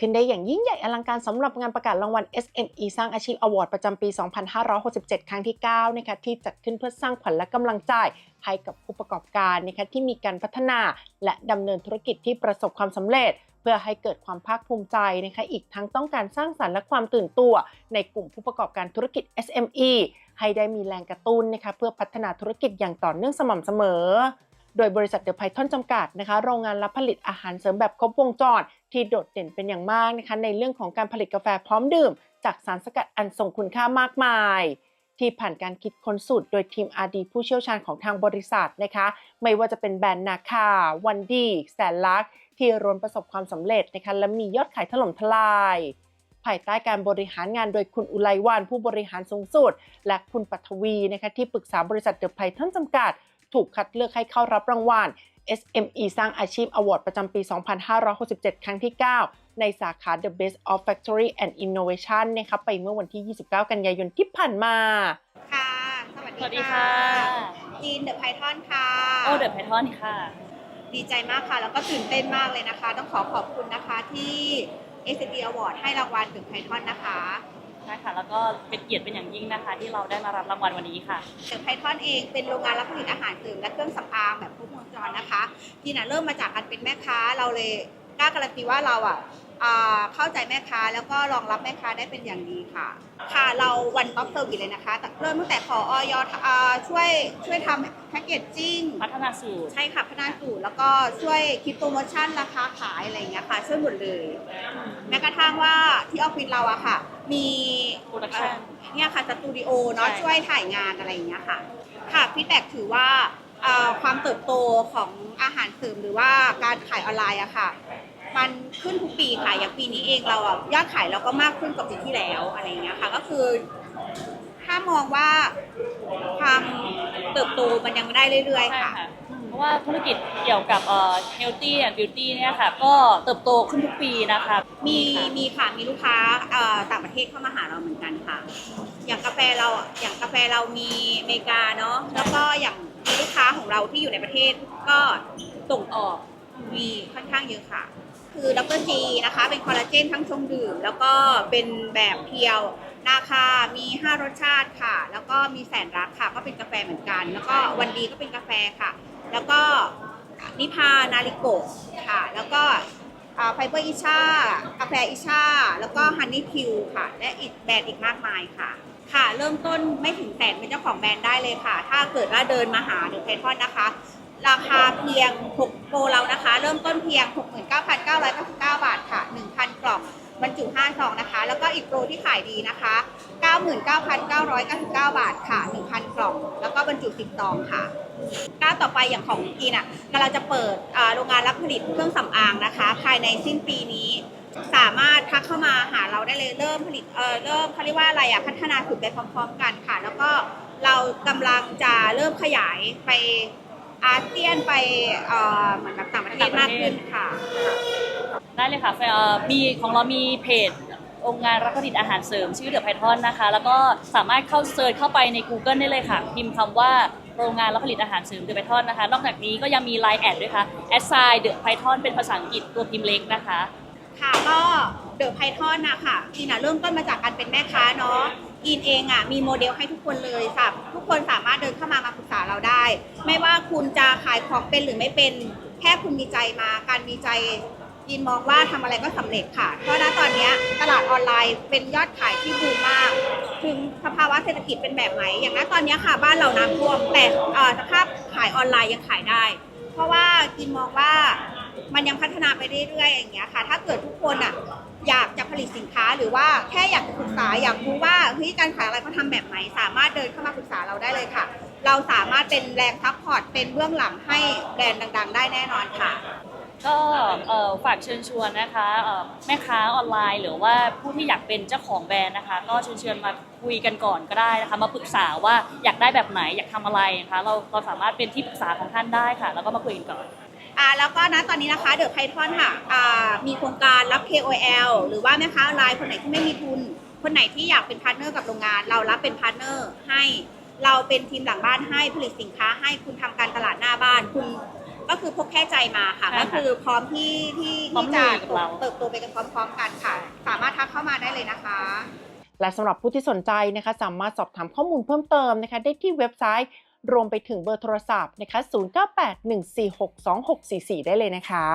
ขึ้นได้อย่างยิ่งใหญ่อลังการสำหรับงานประกาศรางวัล SME สร้างอาชีพอวอร์ดประจำปี 2567 ครั้งที่ 9 นะคะที่จัดขึ้นเพื่อสร้างขวัญและกำลังใจให้กับผู้ประกอบการนะคะที่มีการพัฒนาและดำเนินธุรกิจที่ประสบความสำเร็จ เพื่อให้เกิดความภาคภูมิใจนะคะอีกทั้งต้องการสร้างสรรค์และความตื่นตัว ในกลุ่มผู้ประกอบการธุรกิจ SME ให้ได้มีแรงกระตุ้นนะคะเพื่อพัฒนาธุรกิจอย่างต่อเนื่องสม่ำเสมอ โดยบริษัทเดอะไพทอนจำกัดนะคะ โรงงานรับผลิตอาหารเสริมแบบครบวงจรที่โดดเด่นเป็นอย่างมากนะคะในเรื่องของการผลิตกาแฟพร้อมดื่ม จากสารสกัดอันทรงคุณค่ามากมาย ที่ผ่านการคิดค้นสูตรโดยทีม RD ผู้เชี่ยวชาญของทางบริษัทนะคะ ไม่ว่าจะเป็นแบรนด์นาคาวันดีแสนลักษ์ที่รวนประสบความสำเร็จนะคะและมียอดขายถล่มทลายภายใต้การบริหารงานโดยคุณอุไลวันผู้บริหารสูงสุด และคุณปัทวีนะคะที่ปรึกษาบริษัทเดอะไพทอนจำกัด ถูกคัดเลือกให้เข้ารับรางวัล SME สร้างอาชีพ Award ประจำปี 2567 ครั้งที่ 9 ในสาขา The Best of Factory and Innovation นะคะไปเมื่อวันที่ 29 กันยายนที่ผ่านมา ค่ะ สวัสสวัสดีดีค่ะ ค่ะจีนเดอะไพทอนค่ะ โอเดอะไพทอนค่ะ ดีใจมากค่ะ แล้วก็ตื่นเต้นมากเลยนะคะ ต้องขอขอบคุณนะคะที่ s d Award ให้รางวัลเดอะไพทอนนะคะใช่ค่ะ แล้วก็เป็นเกียรติเป็นอย่างยิ่งนะคะ ที่เราได้มารับรางวัลวันนี้ค่ะเดอะไพทอนเองเป็นโรงงานรับผลิตอาหารเสริมและเครื่องสำอางแบบครบวงจรนะคะที่น่ะเริ่มมาจากการเป็นแม่ค้าเราเลยกล้าการันตีว่าเราอะอ่าเข้าใจแม่ค้าแล้วก็รองรับแม่ค้าได้เป็นอย่างดีค่ะ ค่ะเราวันท็อปเซอร์วิสเลยนะคะแต่เริ่มตั้งแต่ขอออยอ่าช่วยช่วยทำแพ็กเกจจิ้งพัฒนาสูตร ใช่ค่ะพัฒนาสูตรแล้วก็ช่วยคิดโปรโมชั่นราคาขายอะไรอย่างเงี้ยค่ะช่วยหมดเลย แม้กระทั่งว่าที่ออฟฟิศเราอะค่ะ มี Production เนี่ยค่ะสตูดิโอเนาะใช่ ช่วยถ่ายงานอะไรอย่างเงี้ยค่ะ ค่ะฟีดแบ็กถือว่าเอ่อความเติบโตของอาหารเสริมหรือว่าการขายออนไลน์อะค่ะ มันขึ้นทุกปีค่ะอย่างปีนี้เองเราอะยอดขายเราก็มากขึ้นกว่าปีที่แล้วอะไรอย่างเงี้ยค่ะก็คือ ถ้ามองว่าความเติบโตมันยังได้เรื่อยใช่ๆค่ะค่ะ เพราะว่าธุรกิจเกี่ยวกับเอ่อ healthy and beauty เนี่ยค่ะ ก็เติบโตขึ้นทุกปีนะคะมีค่ะ มีค่ะมีลูกค้าเอ่อต่างประเทศเข้ามาหาเราเหมือนกันค่ะ อย่างกาแฟเราอะอย่างกาแฟเรามีอเมริกาเนาะแล้วก็อย่างมีลูกค้าของเราที่อยู่ในประเทศก็ส่งออกมีค่อนข้างเยอะค่ะ คือดรจีนะคะ เป็นคอลลาเจนทั้งชงดื่ม แล้วก็เป็นแบบเพียวราคามี 5 รสชาติค่ะ แล้วก็มีแสนรักค่ะ ก็เป็นกาแฟเหมือนกัน แล้วก็วันดีก็เป็นกาแฟค่ะ แล้วก็นิพานาริโกค่ะ แล้วก็ไฟเบอร์อิชากาแฟอิชาแล้วก็ฮันนี่คิวค่ะ และอีกแบรนด์อีกมากมายค่ะ ค่ะ เริ่มต้นไม่ถึงแสนเป็นเจ้าของแบรนด์ได้เลยค่ะ ถ้าเกิดว่าเดินมาหาเดอเพทอนนะคะ ราคาเพียง6 โปรเรานะคะ เริ่มต้นเพียง 69,999 บาทค่ะ 1,000 กล่องบรรจุ5ซองนะคะ แล้วก็อีกโปรที่ขายดีนะคะ 99,999 บาทค่ะ 1,000 กล่อง แล้วก็บรรจุ10ซองค่ะก้าวต่อไปอย่างของกีนอะกำลังจะเปิดโรงงานรับผลิตเครื่องสำอางนะคะ ภายในสิ้นปีนี้สามารถทักเข้ามาหาเราได้เลยเริ่มผลิตเอ่อเริ่มเขาเรียกว่าอะไรอะพัฒนาสูตรไปพร้อม ๆ กันค่ะ แล้วก็เรากำลังจะเริ่มขยายไป อาเซียนไปเอ่อเหมือนแบบต่างประเทศมากขึ้นค่ะ ได้เลยค่ะเอ่อมีของเรามีเพจองค์งานรับผลิตอาหารเสริมชื่อเดอะไพทอนนะคะ แล้วก็สามารถเข้าเซิร์ชเข้าไปใน Google ได้เลยค่ะ พิมพ์คำว่าโรงงานรับผลิตอาหารเสริมเดอะไพทอนนะคะ นอกจากนี้ก็ยังมี Line แอดด้วยค่ะแอดไซเดอะไพทอนเป็นภาษาอังกฤษตัวพิมพ์เล็กนะคะ ค่ะก็เดอะไพทอนนะค่ะอีน่ะเริ่มต้นมาจากการเป็นแม่ค้าเนาะ อีนเองอะมีโมเดลให้ทุกคนเลยค่ะทุกคนสามารถเดินเข้ามามาปรึกษาเราได้ ไม่ว่าคุณจะขายของเป็นหรือไม่เป็นแค่คุณมีใจมาการมีใจอีนมองว่าทำอะไรก็สำเร็จค่ะ เพราะณตอนนี้ตลาดออนไลน์เป็นยอดขายที่บูมมาก ถึงสภาวะเศรษฐกิจเป็นแบบไหน อย่างณตอนนี้ค่ะบ้านเราน้ำท่วมแต่สภาพขายออนไลน์ยังขายได้ เพราะว่ากินมองว่ามันยังพัฒนาไปเรื่อยๆอย่างเงี้ยค่ะ ถ้าเกิดทุกคนอะ อยากจะผลิตสินค้าหรือว่าแค่อยากจะศึกษาอยากรู้ว่าเฮ้ยการขายอะไรเขาทำแบบไหน สามารถเดินเข้ามาปรึกษาเราได้เลยค่ะ เราสามารถเป็นแรงซัพพอร์ตเป็นเบื้องหลังให้แบรนด์ดัง ๆ ได้แน่นอนค่ะ ก็เอ่อฝากเชิญชวนนะคะเอ่อแม่ค้าออนไลน์ หรือว่าผู้ที่อยากเป็นเจ้าของแบรนด์นะคะ ก็เชิญชวนมาคุยกันก่อนก็ได้นะคะ มาปรึกษาว่าอยากได้แบบไหนอยากทำอะไรนะคะเราเราสามารถเป็นที่ปรึกษาของท่านได้ค่ะ แล้วก็มาคุยกันก่อน่าแล้วก็นะตอนนี้นะคะเดอะไพทอนค่ะอ่ามีโครงการรับ KOL หรือว่าแม่ค้าออนไลน์คนไหนที่ไม่มีทุน คนไหนที่อยากเป็นพาร์ทเนอร์กับโรงงาน เรารับเป็นพาร์ทเนอร์ให้เราเป็นทีมหลังบ้านให้ผลิตสินค้าให้คุณทำการตลาดหน้าบ้านคุณ ก็คือพกแค่ใจมาค่ะก็คือพร้อมที่ที่ที่จะเเติบโตไปกันพร้อม ๆ กันค่ะ สามารถทักเข้ามาได้เลยนะคะ และสำหรับผู้ที่สนใจนะคะ สามารถสอบถามข้อมูลเพิ่มเติมนะคะ ได้ที่เว็บไซต์ รวมไปถึงเบอร์โทรศัพท์นะคะ 0981462644 ได้เลยนะคะ